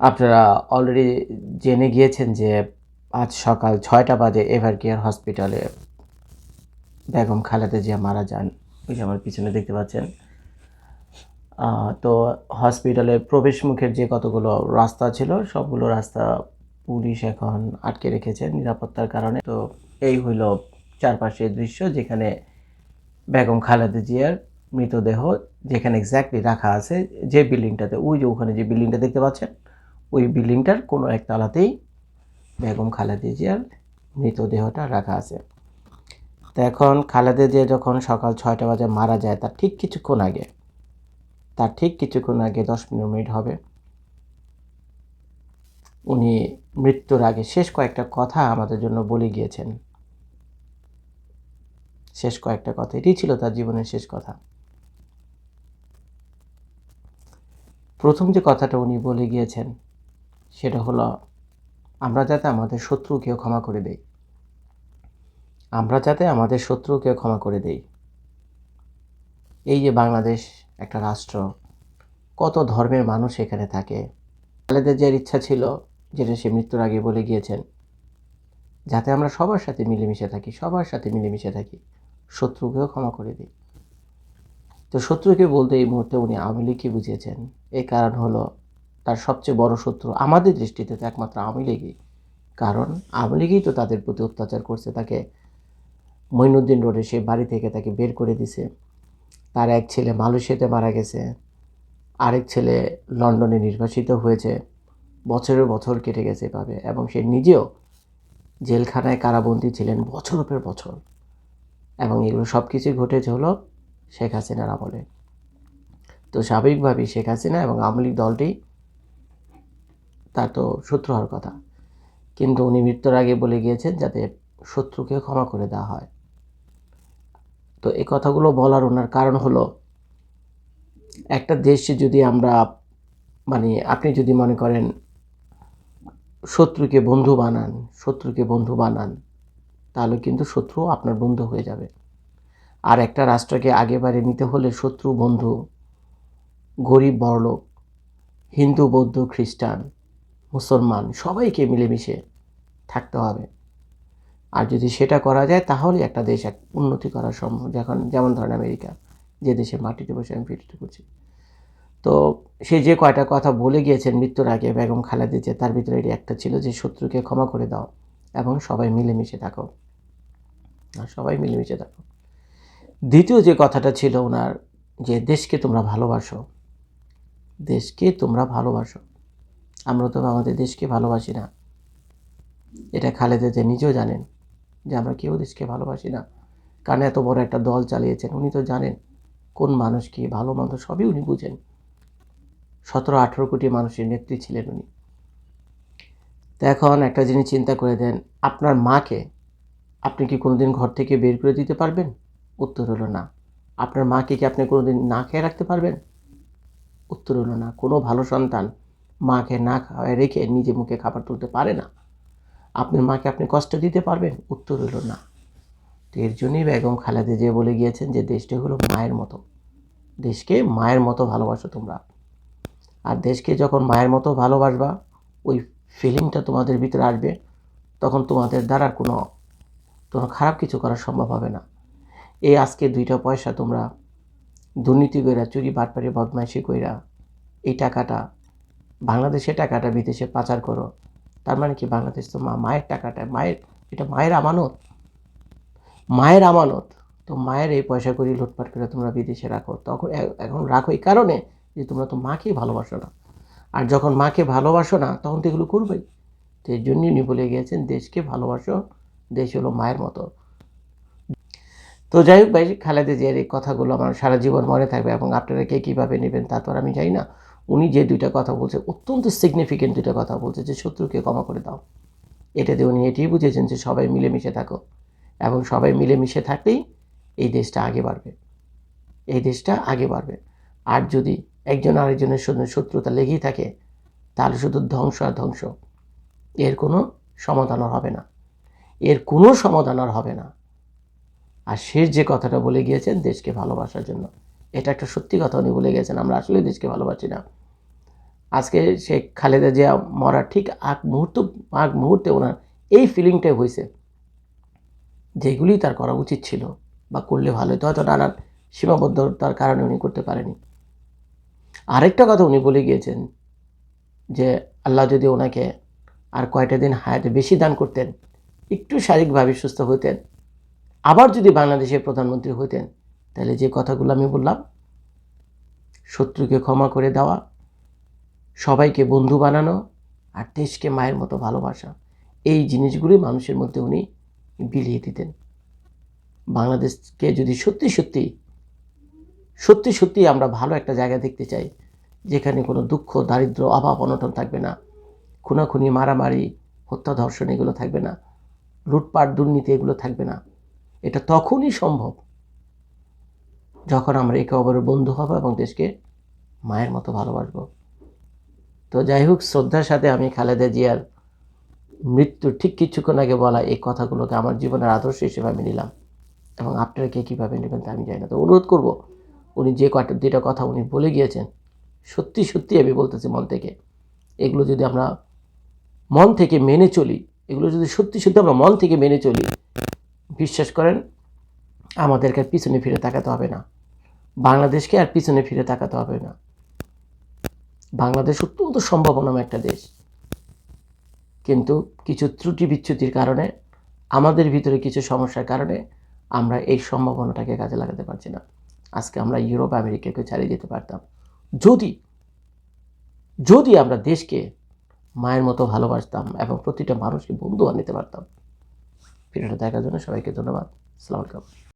আপনারা অলরেডি জেনে গিয়েছেন যে আজ সকাল ছয়টা বাজে এভার কেয়ার হসপিটালে বেগম খালেদা জিয়া মারা যান। ওই যে আমার পিছনে দেখতে পাচ্ছেন। তো হসপিটালে প্রবেশ মুখের যে কতগুলো রাস্তা ছিল, সবগুলো রাস্তা পুলিশ এখন আটকে রেখেছে নিরাপত্তার কারণে। তো এই হইল চারপাশের দৃশ্য যেখানে বেগম খালেদা জিয়ার মৃতদেহ যেখানে এক্স্যাক্টলি রাখা আছে যে বিল্ডিংটাতে ওই যে ওখানে যে বিল্ডিংটা দেখতে পাচ্ছেন ওই বিল্ডিংটার কোনো এক তলাতেই বেগম খালেদা জিয়ার মৃতদেহটা রাখা আছে। তো এখন খালেদা জিয়া যখন সকাল ছয়টা বাজে মারা যায়, তার ঠিক কিছুক্ষণ আগে, তার ঠিক কিছুক্ষণ আগে দশ পনেরো মিনিট হবে। উনি মৃত্যুর আগে শেষ কয়েকটা কথা আমাদের জন্য বলে গিয়েছেন। শেষ কয়েকটা কথা এটি ছিল তার জীবনের শেষ কথা। প্রথম যে কথাটা উনি বলে গিয়েছেন সেটা হলো, আমরা যাতে আমাদের শত্রুকেও ক্ষমা করে দেই। আমরা যাতে আমাদের শত্রুকেও ক্ষমা করে দেই। এই যে বাংলাদেশ একটা রাষ্ট্র, কত ধর্মের মানুষ এখানে থাকে। খালেদা জিয়ার ইচ্ছা ছিল যেটা সে মৃত্যুর আগে বলে গিয়েছেন, যাতে আমরা সবার সাথে মিলেমিশে থাকি, সবার সাথে মিলেমিশে থাকি, শত্রুকেও ক্ষমা করে দিই। তো শত্রুকে বলতে এই মুহূর্তে উনি আওয়ামী লীগকে বুঝিয়েছেন। এই কারণ হলো তার সবচেয়ে বড় শত্রু আমাদের দৃষ্টিতে তো একমাত্র আওয়ামী লীগই। কারণ আওয়ামী লীগই তো তাদের প্রতি অত্যাচার করছে, তাকে মঈনুদ্দিন রোডে সে বাড়ি থেকে তাকে বের করে দিছে। তার এক ছেলে মালয়েশিয়াতে মারা গেছে, আরেক ছেলে লন্ডনে নির্বাসিত হয়েছে, বছরের বছর কেটে গেছে এভাবে, এবং সে নিজেও জেলখানায় কারাবন্দী ছিলেন বছর পর বছর। এবং এগুলো সব কিছুই ঘটেছে হলো শেখ হাসিনার আমলে। তো স্বাভাবিকভাবেই শেখ হাসিনা এবং আওয়ামী লীগ দলটি তার তো শত্রু হওয়ার কথা। কিন্তু উনি মৃত্যুর আগে বলে গিয়েছেন যাতে শত্রুকে ক্ষমা করে দেওয়া হয়। তো এই কথাগুলো বলার ওনার কারণ হলো, একটা দেশে যদি আমরা মানে আপনি যদি মনে করেন শত্রুকে বন্ধু বানান, শত্রুকে বন্ধু বানান, তাহলে কিন্তু শত্রু আপনার বন্ধু হয়ে যাবে। আর একটা রাষ্ট্রকে আগে বাড়ি নিতে হলে শত্রু, বন্ধু, গরিব, বড়লোক, হিন্দু, বৌদ্ধ, খ্রিস্টান মুসলমান, সবাইকে মিলেমিশে থাকতে হবে। আর যদি সেটা করা যায়, তাহলে একটা দেশ এক উন্নতি করা সম্ভব। যখন যেমন ধরেন আমেরিকা, যে দেশে মাটিতে বসে আমি ভিডিওটি করছি। তো সে যে কয়টা কথা বলে গিয়েছেন মৃত্যুর আগে, বেগম খালেদা যে তার ভিতরে এটি একটা ছিল যে, শত্রুকে ক্ষমা করে দাও এবং সবাই মিলেমিশে থাকো। আর সবাই মিলেমিশে থাকো। দ্বিতীয় যে কথাটা ছিল ওনার, যে দেশকে তোমরা ভালোবাসো, দেশকে তোমরা ভালোবাসো। আমরা তো আমাদের দেশকে ভালোবাসি না। এটা খালেদা যে নিজেও জানেন যে আমরা কেউ দেশকে ভালোবাসি না। কারণ এত বড় একটা দল চালিয়েছেন, উনি তো জানেন কোন মানুষ কি, ভালো মন্দ সবই উনি বুঝেন। সতেরো, আঠেরো কোটি মানুষের নেত্রী ছিলেন উনি। তো এখন একটা জিনিস চিন্তা করে দেন, আপনার মাকে আপনি কি কোনোদিন ঘর থেকে বের করে দিতে পারবেন? উত্তর হলো না। আপনার মাকে কি আপনি কোনোদিন না খেয়ে রাখতে পারবেন? উত্তর হলো না। কোনো ভালো সন্তান মাকে না খাওয়ায় রেখে নিজে মুখে খাবার তুলতে পারে না। আপনার মাকে আপনি কষ্ট দিতে পারবেন? উত্তর হলো না। তো এর জন্যই বেগম খালেদা যে বলে গিয়েছেন যে, দেশটা হলো মায়ের মতো। দেশকে মায়ের মতো ভালোবাসো তোমরা। আর দেশকে যখন মায়ের মতো ভালোবাসবা, ওই ফিলিংটা তোমাদের ভিতরে আসবে, তখন তোমাদের দ্বারা কোনো কোনো খারাপ কিছু করা সম্ভব হবে না। এই আজকে দুইটা পয়সা তোমরা দুর্নীতি কইরা, চুরি বাটপারি বদমাইশি কইরা, এই টাকাটা বাংলাদেশে টাকাটা বিদেশে পাচার করো। তার মানে কি? বাংলাদেশ তো মা মায়ের টাকাটা, মায়ের এটা মায়ের আমানত। মায়ের আমানত। তো মায়ের এই পয়সা করি লুটপাট করে তোমরা বিদেশে রাখো। তখন এখন রাখো এই কারণে যে তোমরা তো মাকেই ভালোবাসো না। আর যখন মাকে ভালোবাসো না, তখন তো এগুলো করবেই। তো এর জন্যই উনি বলে গিয়েছেন, দেশকে ভালোবাসো, দেশ হলো মায়ের মতো। তো যাই হোক ভাই, খালেদা জিয়ার এই কথাগুলো আমার সারা জীবন মনে থাকবে এবং আপনারা কে কীভাবে নেবেন তা তো আর আমি জানি না। উনি যে দুইটা কথা বলছে, অত্যন্ত সিগনিফিকেন্ট দুইটা কথা বলছে যে শত্রুকে ক্ষমা করে দাও। এটাতে উনি এটিই বুঝেছেন যে সবাই মিলেমিশে থাকো। এবং সবাই মিলেমিশে থাকলেই এই দেশটা আগে বাড়বে। এই দেশটা আগে বাড়বে। আর যদি একজন আরেকজনের সঙ্গে শত্রুতা লেগেই থাকে, তাহলে শুধু ধ্বংস আর ধ্বংস। এর কোনো সমাধান আর হবে না। এর কোনো সমাধান আর হবে না। আর শেষ যে কথাটা বলে গিয়েছেন দেশকে ভালোবাসার জন্য। এটা একটা সত্যি কথা, উনি বলে গেছেন, আমরা আসলে দেশকে ভালোবাসি না। আজকে সে খালেদা জিয়া মরার ঠিক আগ মুহূর্ত, আগ মুহূর্তে ওনার এই ফিলিংটাই হয়েছে যেগুলি তার করা উচিত ছিল বা করলে ভালো হতো। হয়তো নানান সীমাবদ্ধতার কারণে উনি করতে পারেনি। আরেকটা কথা উনি বলে গিয়েছেন যে, আল্লাহ যদি ওনাকে আর কয়টা দিন হায়াতে বেশি দান করতেন, একটু শারীরিকভাবে সুস্থ হতেন, আবার যদি বাংলাদেশের প্রধানমন্ত্রী হতেন তাহলে যে কথাগুলো আমি বললাম, শত্রুকে ক্ষমা করে দেওয়া, সবাইকে বন্ধু বানানো আর দেশকে মায়ের মতো ভালোবাসা, এই জিনিসগুলি মানুষের মধ্যে উনি বিলিয়ে দিতেন। বাংলাদেশকে যদি সত্যি সত্যি সত্যি সত্যি আমরা ভালো একটা জায়গা দেখতে চাই, যেখানে কোনো দুঃখ, দারিদ্র, অভাব, অনটন থাকবে না, খুনাখুনি, মারামারি, হত্যা, ধর্ষণ এগুলো থাকবে না, লুটপাট, দুর্নীতি এগুলো থাকবে না, এটা তখনই সম্ভব যখন আমরা একে অপরের বন্ধু হব এবং দেশকে মায়ের মতো ভালোবাসবো। তো যাই হোক, শ্রদ্ধার সাথে আমি খালেদা জিয়ার মৃত্যুর ঠিক কিছুক্ষণ আগে বলা এই কথাগুলোকে আমার জীবনের আদর্শ হিসেবে আমি নিলাম। এবং আপনারা কে কীভাবে নেবেন তা আমি জানি না। তো অনুরোধ করব, উনি যে কটা দুইটা কথা উনি বলে গিয়েছেন, সত্যি সত্যি আমি বলতেছি মন থেকে। এগুলো যদি আমরা মন থেকে মেনে চলি, এগুলো যদি সত্যি সত্যি আমরা মন থেকে মেনে চলি, বিশ্বাস করেন আমাদেরকে আর পিছনে ফিরে তাকাতে হবে না। বাংলাদেশকে আর পিছনে ফিরে তাকাতে হবে না। বাংলাদেশ অত্যন্ত সম্ভাবনাময় একটা দেশ। কিন্তু কিছু ত্রুটি বিচ্যুতির কারণে, আমাদের ভিতরে কিছু সমস্যার কারণে আমরা এই সম্ভাবনাটাকে কাজে লাগাতে পারছি না। আজকে আমরা ইউরোপ, আমেরিকাকে ছাড়িয়ে যেতে পারতাম। যদি যদি আমরা দেশকে মায়ের মতো ভালোবাসতাম এবং প্রতিটা মানুষকে বন্ধু বানাতে পারতাম। ভিডিওটা দেখার জন্য সবাইকে ধন্যবাদ। আসসালামু আলাইকুম।